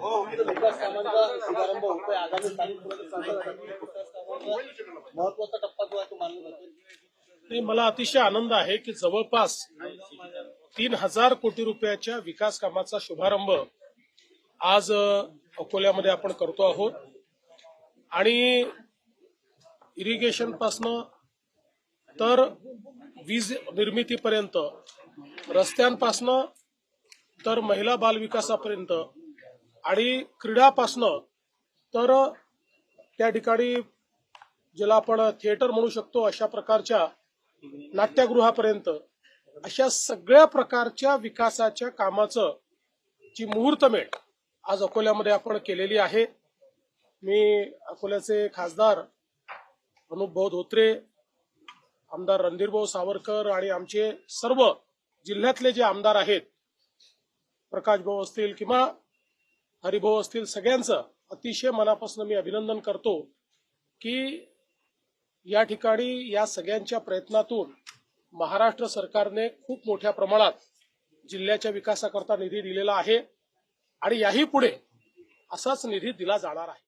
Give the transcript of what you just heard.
शुभारंभ होतोय आगामी स्थानिक महत्त्वाचा टप्पा जो आहे तो मानला जातो मला अतिशय आनंद आहे की जवळपास तीन हजार कोटी रुपयाच्या विकास कामाचा शुभारंभ आज अकोल्यामध्ये आपण करतो आहोत. आणि इरिगेशन पासनं तर वीज निर्मितीपर्यंत रस्त्यांपासनं तर महिला बाल विकासापर्यंत आणि क्रीडापासनं तर त्या ठिकाणी ज्याला आपण थिएटर म्हणू शकतो अशा प्रकारच्या नाट्यगृहापर्यंत अशा सगळ्या प्रकारच्या विकासाच्या कामाचं जी मुहूर्तमेढ आज अकोल्यामध्ये आपण केलेली आहे. मी अकोल्याचे खासदार अनुभव धोत्रे आमदार रणधीरभाऊ सावरकर आणि आमचे सर्व जिल्ह्यातले जे आमदार आहेत प्रकाश भाऊ असतील किंवा हरिभाऊ असतील सगळ्यांचं अतिशय मनापासून मी अभिनंदन करतो की या ठिकाणी या सगळ्यांच्या प्रयत्नातून महाराष्ट्र सरकारने खूप मोठ्या प्रमाणात जिल्ह्याच्या विकासाकरता निधी दिलेला आहे आणि याही पुढे असाच निधी दिला जाणार आहे.